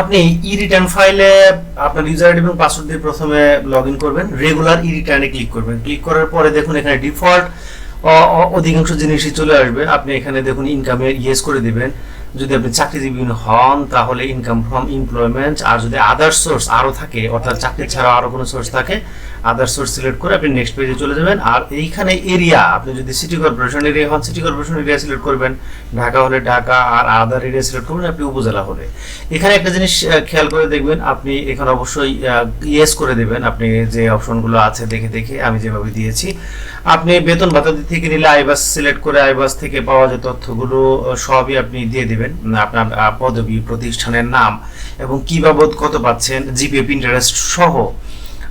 আপনি ই রিটার্ন ফাইলে আপনার ইউজার আইডি এবং পাসওয়ার্ড দিয়ে প্রথমে লগ ইন করবেন রেগুলার ই রিটার্নে ক্লিক করবেন। ক্লিক করার পরে দেখুন এখানে ডিফল্ট অধিকাংশ জিনিসই চলে আসবে। আপনি এখানে দেখুন ইনকামের ইয়েস করে দিবেন। যদি আপনি চাকরিজীবী হন, তাহলে ইনকাম ফ্রম এমপ্লয়মেন্ট আর যদি আদার সোর্স আরও থাকে, অর্থাৎ চাকরি ছাড়া আরও কোনো সোর্স থাকে আদার সোর্স সিলেক্ট করে আপনি নেক্সট পেজে চলে যাবেন। আর এইখানে এরিয়া আপনি যদি সিটি কর্পোরেশন এরিয়া হন সিটি কর্পোরেশন এরিয়া সিলেক্ট করবেন। ঢাকা হলে ঢাকা আর আদার এরিয়া সিলেক্ট করবেন, আপনি উপজেলা হলে। এখানে একটা জিনিস খেয়াল করে দেখবেন, আপনি এখানে অবশ্যই ইয়েস করে দেবেন। আপনি যে অপশনগুলো আছে দেখে দেখে আমি যেভাবে দিয়েছি। আপনি বেতন ভাতা থেকে নিলে আইবাস সিলেক্ট করে আইবাস থেকে পাওয়া যে তথ্যগুলো সবই আপনি দিয়ে দিবেন। আপনার আহ, পদবি প্রতিষ্ঠানের নাম এবং কি বাবদ কত পাচ্ছেন জিপিএফ ইন্টারেস্ট সহ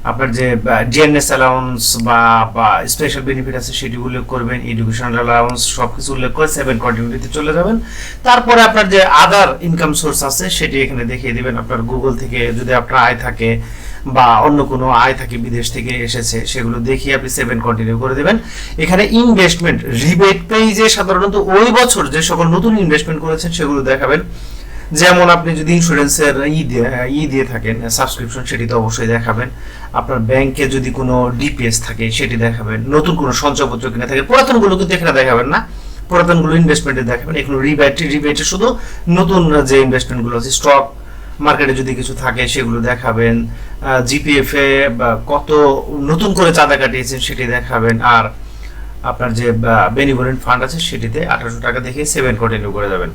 আপনার যে ডিএনএস অ্যালাউন্স বা স্পেশাল বেনিফিট আছে সেটি উল্লেখ করবেন এডুকেশনাল অ্যালাউন্স সব কিছু উল্লেখ করে সেভেন কন্টিনিউটিতে চলে যাবেন। তারপরে আপনার যে আদার ইনকাম সোর্স আছে সেটি এখানে দেখিয়ে দিবেন আপনার গুগল থেকে যদি আপনার আয় থাকে বা অন্য কোনো আয় থাকে বিদেশ থেকে এসেছে, সেগুলো দেখিয়ে আপনি সেভেন কন্টিনিউ করে দেবেন। এখানে ইনভেস্টমেন্ট রিবেট পেজে সাধারণত ওই বছর যে সকল নতুন ইনভেস্টমেন্ট করেছেন সেগুলো দেখাবেন। যেমন আপনি যদি ইন্স্যুরেন্সের ই ই দিয়ে থাকেন সাবস্ক্রিপশন সেটি তো অবশ্যই দেখাবেন। আপনার ব্যাংকে যদি কোনো ডিপিএস থাকে, সেটি দেখাবেন। নতুন কোনো সঞ্চয়পত্র কিনে থাকে, পুরাতনগুলো কিন্তু এখানে দেখাবেন না। পুরাতনগুলো ইনভেস্টমেন্টে দেখাবেন। এগুলো রিবেট রিবেটে শুধু নতুন যে ইনভেস্টমেন্টগুলো আছে স্টক মার্কেটে যদি কিছু থাকে, সেগুলো দেখাবেন। জিপিএফ এ কত নতুন করে চাঁদা কাটিয়েছেন সেটি দেখাবেন। আর আপনার যে বেনিভোলেন্ট ফান্ড আছে, সেটিতে আঠারোশো টাকা দেখে সেভেন কন্টিনিউ করে যাবেন।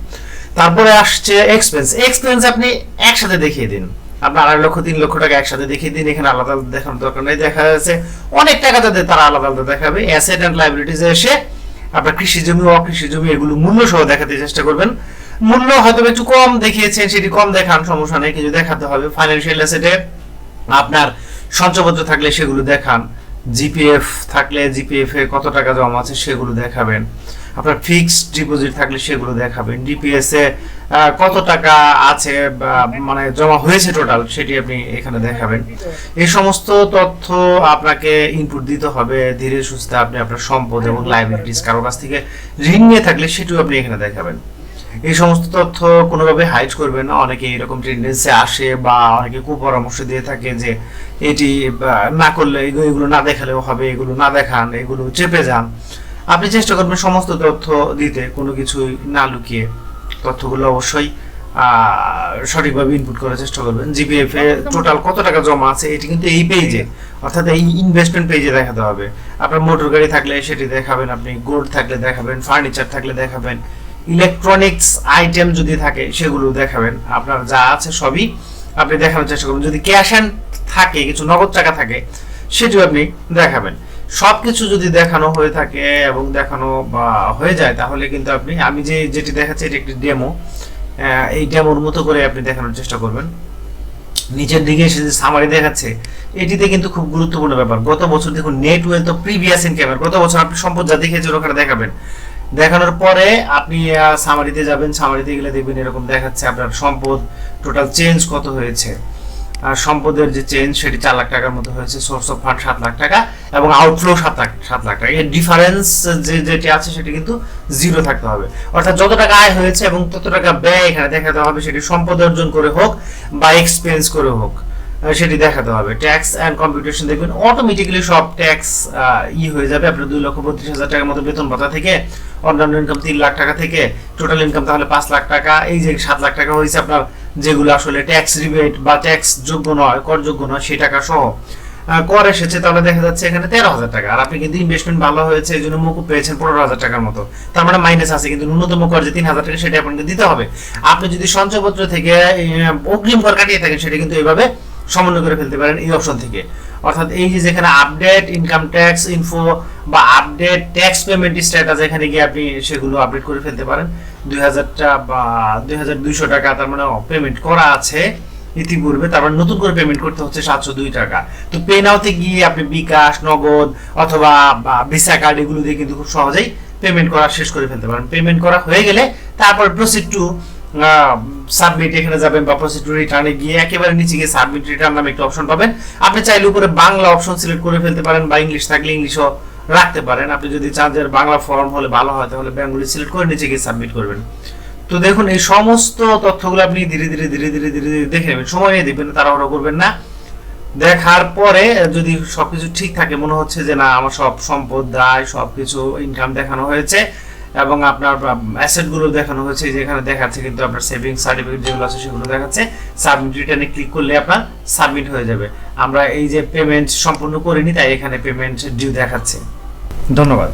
তারপরে আসছে এক্সপেন্স এক্সপেন্স আপনি একসাথে দেখিয়ে দিন। আপনার আড়াই লক্ষ, তিন লক্ষ টাকা একসাথে দেখিয়ে দিন। এখানে আলাদা আলাদা দেখানোর দরকার নেই। দেখা যাচ্ছে অনেক টাকা তাদের, তারা আলাদা আলাদা দেখাবে। অ্যাসেট অ্যান্ড লাইবিলিটিসে এসে আপনার কৃষি জমি, অকৃষি জমি, এগুলো মূল্য সহ দেখাতে চেষ্টা করবেন। মূল্য হয়তো একটু কম দেখিয়েছেন, সেটি কম দেখান, সমস্যা নেই কিছু দেখাতে হবে। ফাইন্যান্সিয়াল অ্যাসেটে আপনার সঞ্চয়পত্র থাকলে সেগুলো দেখান। জিপিএফ থাকলে জিপিএফ এ কত টাকা জমা আছে সেগুলো দেখাবেন। আপনার ফিক্সড ডিপোজিট থাকলে সেগুলো দেখাবেন। ডিপিএস এ কত টাকা আছে মানে জমা হয়েছে টোটাল সেটি আপনি এখানে দেখাবেন। এই সমস্ত তথ্য আপনাকে ইনপুট দিতে হবে। ধীরে সুস্থে আপনি আপনার সম্পদ এবং লাইবিলিটিস কারও কাছ থেকে ঋণ নিয়ে থাকলে সেটিও আপনি এখানে দেখাবেন। এই সমস্ত তথ্য কোনোভাবে হাইড করবেন না। অনেকে এরকম টেন্ডেন্সি আসে বা অনেকে কুপরামর্শ দিয়ে থাকে যে এটি না করলে এগুলো না দেখালেও হবে এগুলো না দেখান এগুলো চেপে যান। আপনি চেষ্টা করবেন সমস্ত তথ্য দিতে কোনো কিছুই না লুকিয়ে। তথ্যগুলো অবশ্যই সঠিকভাবে ইনপুট করার চেষ্টা করবেন। জিপিএফ এ টোটাল কত টাকা জমা আছে এটি কিন্তু এই পেজে অর্থাৎ এই ইনভেস্টমেন্ট পেজে দেখাতে হবে। আপনার মোটর গাড়ি থাকলে সেটি দেখাবেন আপনি গোল্ড থাকলে দেখাবেন ফার্নিচার থাকলে দেখাবেন। ইলেকট্রনিক্স আইটেম যদি থাকে, সেগুলো দেখাবেন। আপনার যা আছে সবই আপনি দেখানোর চেষ্টা করবেন। যদি ক্যাশ অ্যান্ড থাকে, কিছু নগদ টাকা থাকে, সেটিও আপনি দেখাবেন। সবকিছু যদি দেখানো হয়ে থাকে এবং দেখানো বা হয়ে যায়, তাহলে কিন্তু আপনি, আমি যে যেটি দেখাচ্ছি, এটি একটি ডেমো এই ডেমোর মতো করে আপনি দেখানোর চেষ্টা করবেন। নিচের দিকে এসে যে সামারি দেখাচ্ছে, এটিতে কিন্তু খুব গুরুত্বপূর্ণ ব্যাপার। গত বছর দেখুন নেট ওয়েলথ প্রিভিয়াস ইনকামের গত বছর আপনি সম্পদ যা দেখেছেন, ওখানে দেখাবেন। দেখানোর পরে আপনি সামারিতে যাবেন। সামারিতে গেলে দেখবেন এরকম দেখাচ্ছে আপনার সম্পদ টোটাল চেঞ্জ কত হয়েছে। আর সম্পদের যে চেঞ্জ সেটি চার লাখ টাকার মতো হয়েছে সোর্স অফ ফান্ড সাত লাখ টাকা এবং আউটফ্লো সাত লাখ সাত লাখ টাকা। এর ডিফারেন্স যে, যেটি আছে, সেটি কিন্তু জিরো থাকতে হবে। অর্থাৎ যত টাকা আয় হয়েছে এবং তত টাকা ব্যয় এখানে দেখাতে হবে, সেটি সম্পদ অর্জন করে হোক বা এক্সপেন্স করে হোক। সেটি দেখাতে হবে। ট্যাক্স অ্যান্ড কম্পিউটেশন দেখবেন অটোমেটিক্যালি সব ট্যাক্স ই হয়ে যাবে। আপনার দুই লক্ষ বত্রিশ হাজার টাকার মতো বেতন ভাতা থেকে, অন্যান্য ইনকাম তিন লাখ টাকা থেকে টোটাল ইনকাম তাহলে পাঁচ লাখ টাকা। এই যে সাত লাখ টাকা হয়েছে আপনার, যেগুলো আসলে ট্যাক্স রিবেট বা ট্যাক্স যোগ্য নয় করযোগ্য নয় সেই টাকা সহ কর এসেছে, তাহলে দেখা যাচ্ছে এখানে তেরো হাজার টাকা। আর আপনি কিন্তু ইনভেস্টমেন্ট ভালো হয়েছে, এই জন্য মুকুব পেয়েছেন পনেরো হাজার টাকার মতো। তার মানে মাইনাস আছে, কিন্তু ন্যূনতম কর যে তিন হাজার টাকা, সেটা আপনাকে দিতে হবে। আপনি যদি সঞ্চয়পত্র থেকে অগ্রিম কর কাটিয়ে থাকেন, সেটা কিন্তু এইভাবে সমন্বয় করে ফেলতে পারেন এই অপশন থেকে। অর্থাৎ এই যে যেখানে আপডেট ইনকাম ট্যাক্স ইনফো বা আপডেট ট্যাক্স পেমেন্ট স্ট্যাটাস এখানে গিয়ে আপনি সেগুলো আপডেট করে ফেলতে পারেন। দুই হাজারটা বা দুই হাজার দুইশো টাকা তার মানে পেমেন্ট করা আছে ইতিপূর্বে তারপর নতুন করে পেমেন্ট করতে হচ্ছে সাতশো দুই টাকা। তো পে নাওতে গিয়ে আপনি বিকাশ, নগদ অথবা ভিসা কার্ড এগুলো দিয়ে কিন্তু খুব সহজেই পেমেন্ট করা শেষ করে ফেলতে পারেন। পেমেন্ট করা হয়ে গেলে তারপর প্রসিড টু সাবমিট এখানে যাবেন বা রিটার্নে গিয়ে একেবারে নিচে গিয়ে সাবমিট রিটার্ন নামে একটা অপশন পাবেন। আপনি চাইলে উপরে বাংলা অপশন সিলেক্ট করে ফেলতে পারেন বা ইংলিশ থাকলে ইংলিশও রাখতে পারেন। আপনি যদি চান যে বাংলা ফর্ম হলে ভালো হয়, তাহলে বেঙ্গলি সিলেক্ট করে নিচে গিয়ে সাবমিট করবেন। তো দেখুন, এই সমস্ত তথ্যগুলো আপনি ধীরে ধীরে ধীরে ধীরে ধীরে ধীরে দেখে নেবেন। সময় নিয়ে দেখবেন, তাড়াহুড়ো করবেন না। দেখার পরে যদি সবকিছু ঠিক থাকে, মনে হচ্ছে যে না, আমার সব সম্পদ, দায়, সবকিছু ইনকাম দেখানো হয়েছে এবং আপনার অ্যাসেটগুলো দেখানো হয়েছে যেখানে দেখাচ্ছে কিন্তু আপনার সেভিং সার্টিফিকেট যেগুলো আছে সেগুলো দেখাচ্ছে। সাবমিট রিটার্নে ক্লিক করলে আপনার সাবমিট হয়ে যাবে। আমরা এই যে পেমেন্ট সম্পূর্ণ করিনি, তাই এখানে পেমেন্ট ডিউ দেখাচ্ছে। ধন্যবাদ।